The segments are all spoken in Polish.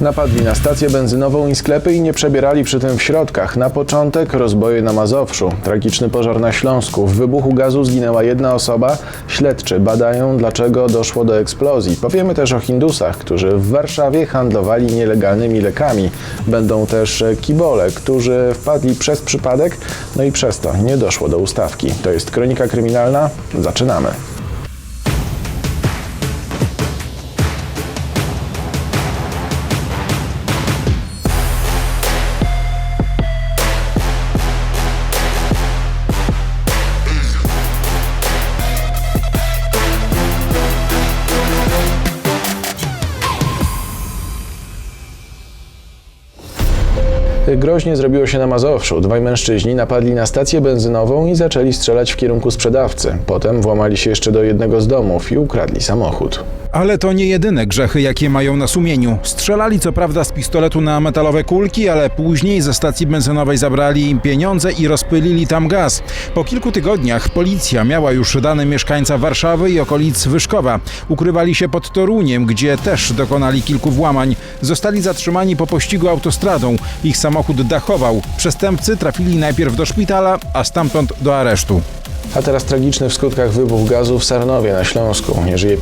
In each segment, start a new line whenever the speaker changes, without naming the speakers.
Napadli na stację benzynową i sklepy i nie przebierali przy tym w środkach. Na początek rozboje na Mazowszu, tragiczny pożar na Śląsku. W wybuchu gazu zginęła jedna osoba. Śledczy badają, dlaczego doszło do eksplozji. Powiemy też o Hindusach, którzy w Warszawie handlowali nielegalnymi lekami. Będą też kibole, którzy wpadli przez przypadek, no i przez to nie doszło do ustawki. To jest Kronika Kryminalna. Zaczynamy. Groźnie zrobiło się na Mazowszu. Dwaj mężczyźni napadli na stację benzynową i zaczęli strzelać w kierunku sprzedawcy. Potem włamali się jeszcze do jednego z domów i ukradli samochód.
Ale to nie jedyne grzechy, jakie mają na sumieniu. Strzelali co prawda z pistoletu na metalowe kulki, ale później ze stacji benzynowej zabrali im pieniądze i rozpylili tam gaz. Po kilku tygodniach policja miała już dane mieszkańca Warszawy i okolic Wyszkowa. Ukrywali się pod Toruniem, gdzie też dokonali kilku włamań. Zostali zatrzymani po pościgu autostradą. Ich samochód dachował. Przestępcy trafili najpierw do szpitala, a stamtąd do aresztu.
A teraz tragiczny w skutkach wybuch gazu w Sarnowie na Śląsku. Nie żyje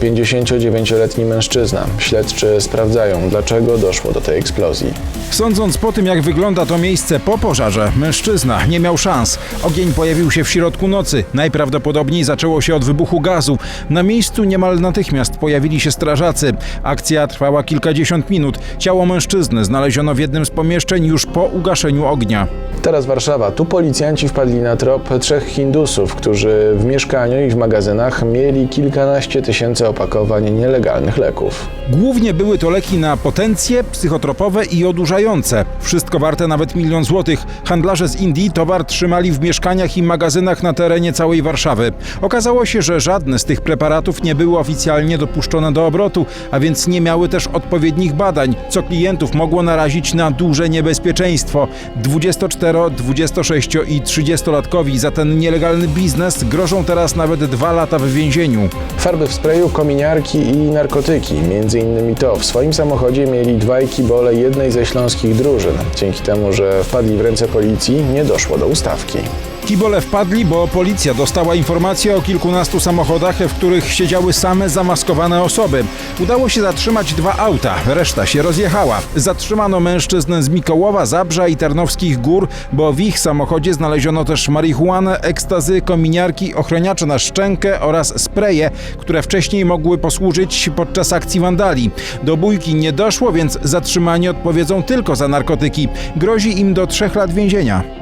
59-letni mężczyzna. Śledczy sprawdzają, dlaczego doszło do tej eksplozji.
Sądząc po tym, jak wygląda to miejsce po pożarze, mężczyzna nie miał szans. Ogień pojawił się w środku nocy. Najprawdopodobniej zaczęło się od wybuchu gazu. Na miejscu niemal natychmiast pojawili się strażacy. Akcja trwała kilkadziesiąt minut. Ciało mężczyzny znaleziono w jednym z pomieszczeń już po ugaszeniu ognia.
Teraz Warszawa. Tu policjanci wpadli na trop trzech Hindusów, którzy w mieszkaniu i w magazynach mieli kilkanaście tysięcy opakowań nielegalnych leków.
Głównie były to leki na potencje, psychotropowe i odurzające. Wszystko warte nawet milion złotych. Handlarze z Indii towar trzymali w mieszkaniach i magazynach na terenie całej Warszawy. Okazało się, że żadne z tych preparatów nie były oficjalnie dopuszczone do obrotu, a więc nie miały też odpowiednich badań, co klientów mogło narazić na duże niebezpieczeństwo. 24, 26 i 30-latkowi za ten nielegalny biznes grożą teraz nawet dwa lata w więzieniu.
Farby w sprayu, kominiarki i narkotyki. Między innymi to w swoim samochodzie mieli dwaj kibole jednej ze śląskich drużyn. Dzięki temu, że wpadli w ręce policji, nie doszło do ustawki.
Kibole wpadli, bo policja dostała informację o kilkunastu samochodach, w których siedziały same zamaskowane osoby. Udało się zatrzymać dwa auta, reszta się rozjechała. Zatrzymano mężczyzn z Mikołowa, Zabrza i Tarnowskich Gór, bo w ich samochodzie znaleziono też marihuanę, ekstazy, kominiarki, ochroniacze na szczękę oraz spreje, które wcześniej mogły posłużyć podczas akcji wandali. Do bójki nie doszło, więc zatrzymani odpowiedzą tylko za narkotyki. Grozi im do trzech lat więzienia.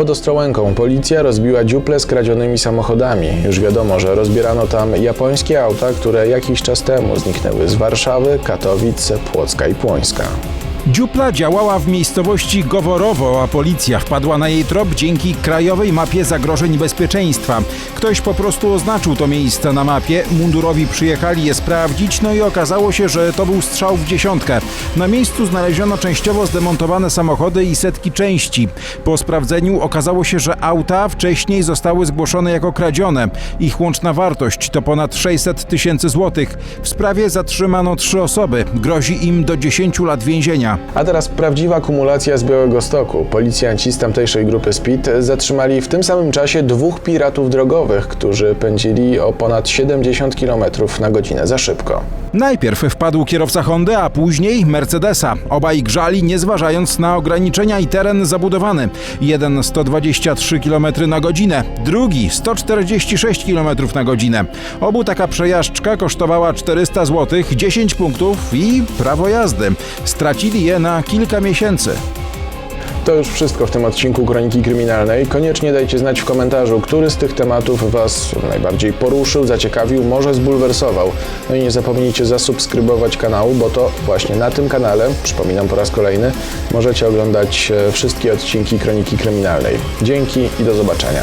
Pod Ostrołęką policja rozbiła dziuple z kradzionymi samochodami. Już wiadomo, że rozbierano tam japońskie auta, które jakiś czas temu zniknęły z Warszawy, Katowic, Płocka i Płońska.
Dziupla działała w miejscowości Goworowo, a policja wpadła na jej trop dzięki krajowej mapie zagrożeń bezpieczeństwa. Ktoś po prostu oznaczył to miejsce na mapie, mundurowi przyjechali je sprawdzić, no i okazało się, że to był strzał w dziesiątkę. Na miejscu znaleziono częściowo zdemontowane samochody i setki części. Po sprawdzeniu okazało się, że auta wcześniej zostały zgłoszone jako kradzione. Ich łączna wartość to ponad 600 tysięcy złotych. W sprawie zatrzymano trzy osoby. Grozi im do 10 lat więzienia.
A teraz prawdziwa kumulacja z Białego Stoku. Policjanci z tamtejszej grupy Speed zatrzymali w tym samym czasie dwóch piratów drogowych, którzy pędzili o ponad 70 km na godzinę za szybko.
Najpierw wpadł kierowca Hondy, a później Mercedesa. Obaj grzali, nie zważając na ograniczenia i teren zabudowany. Jeden 123 km na godzinę, drugi 146 km na godzinę. Obu taka przejażdżka kosztowała 400 zł, 10 punktów i prawo jazdy. Stracili je na kilka miesięcy.
To już wszystko w tym odcinku Kroniki Kryminalnej. Koniecznie dajcie znać w komentarzu, który z tych tematów Was najbardziej poruszył, zaciekawił, może zbulwersował. No i nie zapomnijcie zasubskrybować kanału, bo to właśnie na tym kanale, przypominam po raz kolejny, możecie oglądać e, wszystkie odcinki Kroniki Kryminalnej. Dzięki i do zobaczenia.